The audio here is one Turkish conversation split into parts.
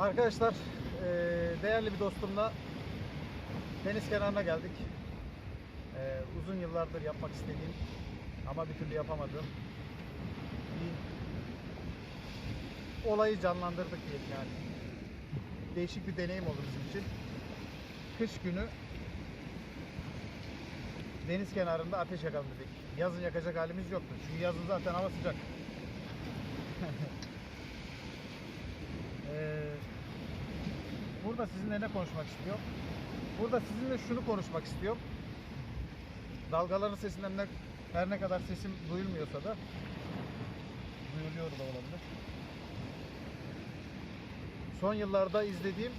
Arkadaşlar eee, değerli bir dostumla deniz kenarına geldik. Eee, uzun yıllardır yapmak istediğim ama bir türlü yapamadığım bir olayı canlandırdık diyelim yani. Değişik bir deneyim oldu bizim için. Kış günü deniz kenarında ateş yakalım dedik. Yazın yakacak halimiz yoktu. Çünkü yazın zaten hava sıcak. Eee burada sizinle ne konuşmak istiyorum? Burada sizinle şunu konuşmak istiyorum. Dalgaların sesinden ne, her ne kadar sesim duyulmuyorsa da duyuluyor da olabilir. Son yıllarda izlediğim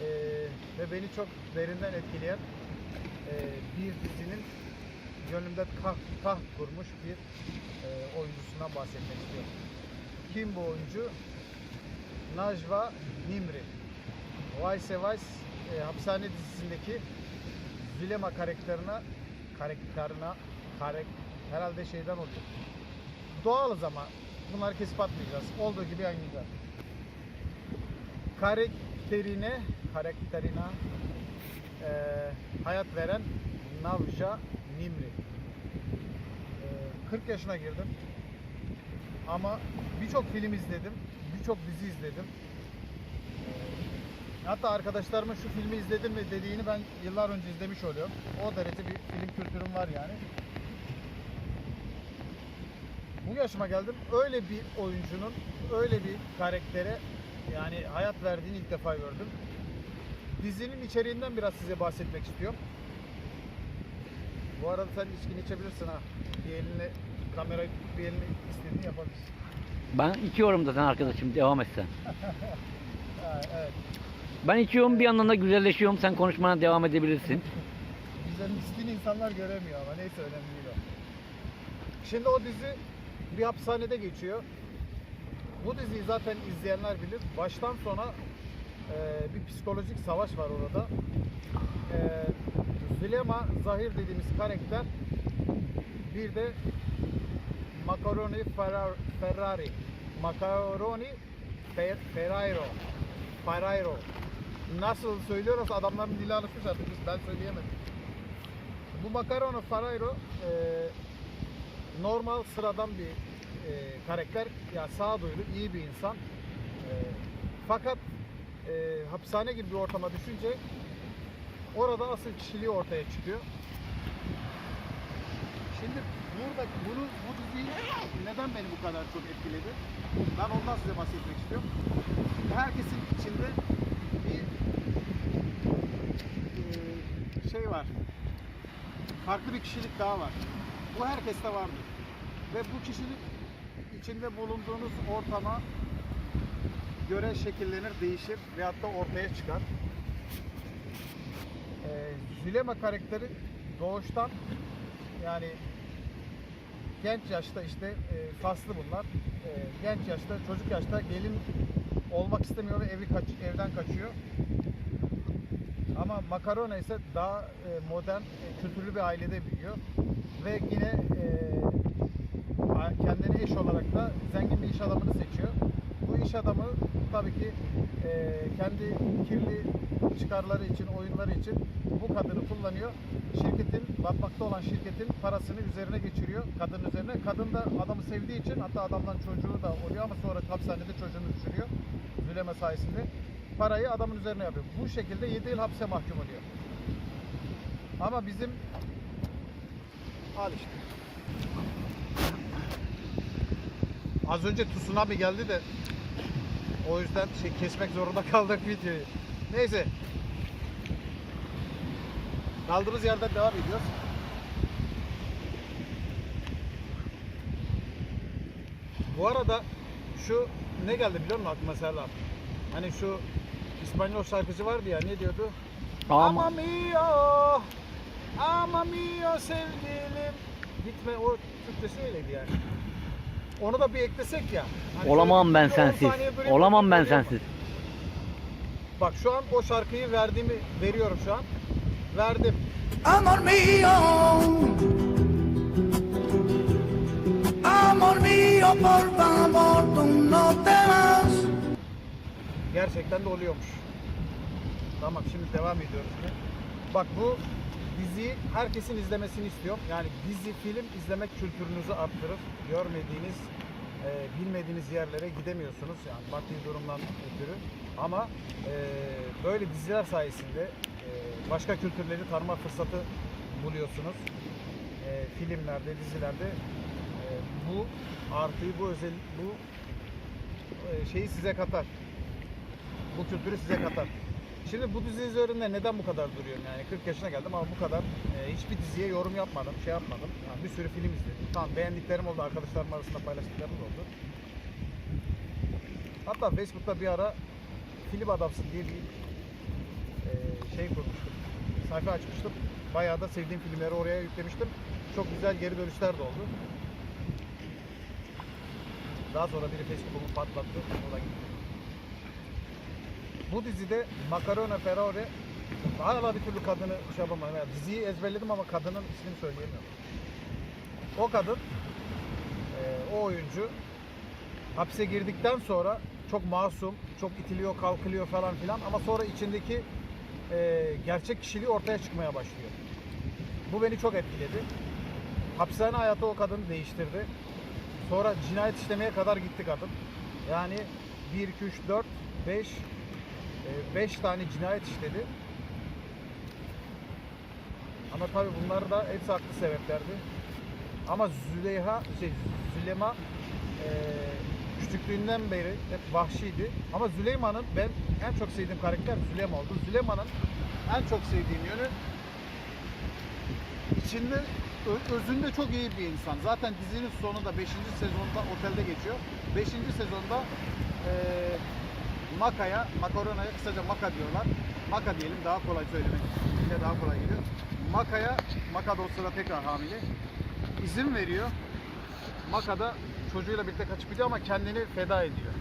eee, ve beni çok derinden etkileyen eee, bir dizinin gönlümde taht, taht kurmuş bir eee, oyuncusundan bahsetmek istiyorum. Kim bu oyuncu? Najwa Nimri. Vice Vice e, hapishane dizisindeki Zülema karakterine karakterine karek herhalde şeyden oluyor. Doğalız ama bunları kesip atmayacağız. Olduğu gibi yayınlayacağız. Karakterine karakterine e, hayat veren Navja Nimri. E, 40 yaşına girdim. Ama birçok film izledim. Birçok dizi izledim. Hatta arkadaşlarımın şu filmi izledin mi dediğini ben yıllar önce izlemiş oluyorum. O derece bir film kültürüm var yani. Bu yaşıma geldim. Öyle bir oyuncunun öyle bir karaktere yani hayat verdiğini ilk defa gördüm. Dizinin içeriğinden biraz size bahsetmek istiyorum. Bu arada sen içkini içebilirsin ha. Bir eline kamera bir eline istediğini yapabilirsin. Ben içiyorum zaten arkadaşım devam et sen. Ha, evet. Ben içiyorum bir yandan da güzelleşiyorum sen konuşmana devam edebilirsin. Güzel miskin insanlar göremiyor ama neyse önemli değil o. Şimdi o dizi bir hapishanede geçiyor. Bu diziyi zaten izleyenler bilir. Baştan sona e, bir psikolojik savaş var orada. E, Züleyma Zahir dediğimiz karakter bir de Macaroni Ferrar- Ferrari Macaroni Fer- Ferrairo Ferrairo Nasıl söylüyoruz adamların dili alışmış artık biz ben söyleyemedim. Bu Macaroni Ferrairo e, normal sıradan bir e, karakter ya sağduyulu iyi bir insan. E, fakat e, hapishane gibi bir ortama düşünce orada asıl kişiliği ortaya çıkıyor. Şimdi burada bunu bu diziyi neden beni bu kadar çok etkiledi? Ben ondan size bahsetmek istiyorum. Şimdi herkesin içinde bir e, şey var. Farklı bir kişilik daha var. Bu herkeste vardır. Ve bu kişilik içinde bulunduğunuz ortama göre şekillenir, değişir veyahut da ortaya çıkar. Ee, Züleyma karakteri doğuştan yani genç yaşta işte e, faslı bunlar. E, genç yaşta, çocuk yaşta gelin olmak istemiyor ve evi kaç, evden kaçıyor. Ama Makarona ise daha e, modern, e, kültürlü bir ailede büyüyor. Ve yine e, kendine eş olarak da zengin bir iş adamını seçiyor. Bu iş adamı tabii ki e, kendi kirli çıkarları için, oyunları için bu kadını kullanıyor. Şirketin, batmakta olan şirketin parasını üzerine geçiriyor kadının üzerine. Kadın da adamı sevdiği için hatta adamdan çocuğu da oluyor ama sonra hapishanede çocuğunu düşürüyor. Züleme sayesinde. Parayı adamın üzerine yapıyor. Bu şekilde 7 yıl hapse mahkum oluyor. Ama bizim al işte. Az önce tsunami geldi de o yüzden şey kesmek zorunda kaldık videoyu. Neyse. Kaldığımız yerden devam ediyoruz. Bu arada şu ne geldi biliyor musun aklıma Serhat? Hani şu İspanyol şarkıcı vardı ya ne diyordu? Ama Ama mio, ama mio sevgilim. Gitme o Türkçesi öyleydi yani. Onu da bir eklesek ya. Hani olamam ben sensiz. Olamam ben sensiz. Bak şu an o şarkıyı verdiğimi veriyorum şu an. Verdim. Amor mío, amor mío, por favor, tú no te vas. gerçekten de oluyormuş. Tamam şimdi devam ediyoruz. Bak bu diziyi herkesin izlemesini istiyorum. Yani dizi, film izlemek kültürünüzü arttırır. Görmediğiniz, e, bilmediğiniz yerlere gidemiyorsunuz. Yani maddi durumdan ötürü. Ama e, böyle diziler sayesinde e, başka kültürleri tanıma fırsatı buluyorsunuz. E, filmlerde, dizilerde e, bu artıyı, bu özel, bu e, şeyi size katar. Bu kültürü size katar. Şimdi bu dizi üzerinde neden bu kadar duruyorum yani 40 yaşına geldim ama bu kadar e, hiçbir diziye yorum yapmadım, şey yapmadım. Yani bir sürü film izledim. Tamam beğendiklerim oldu, arkadaşlarım arasında paylaştıklarım oldu. Hatta Facebook'ta bir ara film adamsın diye bir e, şey kurmuştum. Sayfa açmıştım. Bayağı da sevdiğim filmleri oraya yüklemiştim. Çok güzel geri dönüşler de oldu. Daha sonra biri Facebook'umu patlattı. O da gitti. Bu dizide Macarona Ferrari hala bir türlü kadını şey yapamadım. Yani diziyi ezberledim ama kadının ismini söyleyemiyorum. O kadın, e, o oyuncu hapse girdikten sonra çok masum, çok itiliyor, kalkılıyor falan filan ama sonra içindeki e, gerçek kişiliği ortaya çıkmaya başlıyor. Bu beni çok etkiledi. Hapishane hayatı o kadını değiştirdi. Sonra cinayet işlemeye kadar gitti kadın. Yani 1, 2, 3, 4, 5, 5 tane cinayet işledi. Ama tabii bunlar da hepsi haklı sebeplerdi. Ama Züleyha, şey Züleyma e, küçüklüğünden beri hep vahşiydi. Ama Züleyma'nın ben en çok sevdiğim karakter Züleyma oldu. Züleyma'nın en çok sevdiğim yönü içinde özünde çok iyi bir insan. Zaten dizinin sonunda 5. sezonda otelde geçiyor. 5. sezonda e, Maka'ya, Makarona'ya kısaca Maka diyorlar. Maka diyelim daha kolay söylemek. Bize daha kolay geliyor. Maka'ya, Maka da o sırada tekrar hamile. izin veriyor. Maka da çocuğuyla birlikte kaçıp gidiyor ama kendini feda ediyor.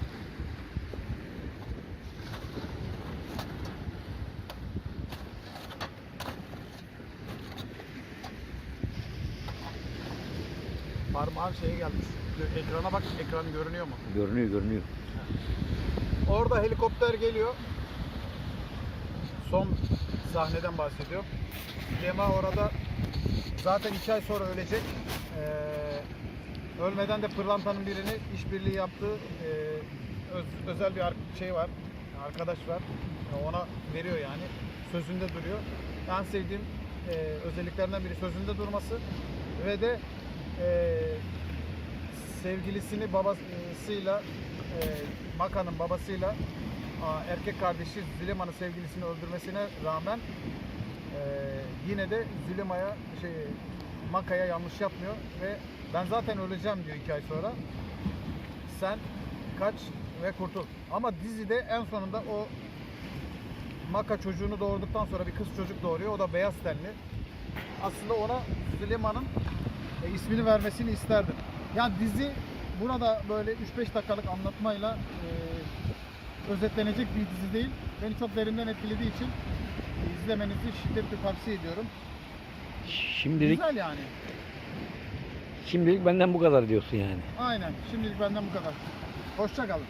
Parmağın şeye gelmiş. Ekrana bak, ekran görünüyor mu? Görünüyor görünüyor. Orada helikopter geliyor. Son sahneden bahsediyorum. Lema orada zaten iki ay sonra ölecek. Ee, ölmeden de pırlantanın birini işbirliği yaptığı e, öz- özel bir şey var. Arkadaş var. Ona veriyor yani. Sözünde duruyor. En sevdiğim e, özelliklerinden biri sözünde durması ve de e, sevgilisini babasıyla e, Maka'nın babasıyla a, erkek kardeşi Zülema'nın sevgilisini öldürmesine rağmen e, yine de Zülema'ya şey Maka'ya yanlış yapmıyor ve ben zaten öleceğim diyor iki ay sonra. Sen kaç ve kurtul. Ama dizide en sonunda o Maka çocuğunu doğurduktan sonra bir kız çocuk doğuruyor. O da beyaz tenli. Aslında ona Zülema'nın e, ismini vermesini isterdim. Yani dizi burada böyle 3-5 dakikalık anlatmayla e, özetlenecek bir dizi değil. Beni çok derinden etkilediği için izlemenizi şiddetle tavsiye ediyorum. Şimdilik Güzel yani. şimdilik benden bu kadar diyorsun yani. Aynen. Şimdilik benden bu kadar. Hoşça kalın.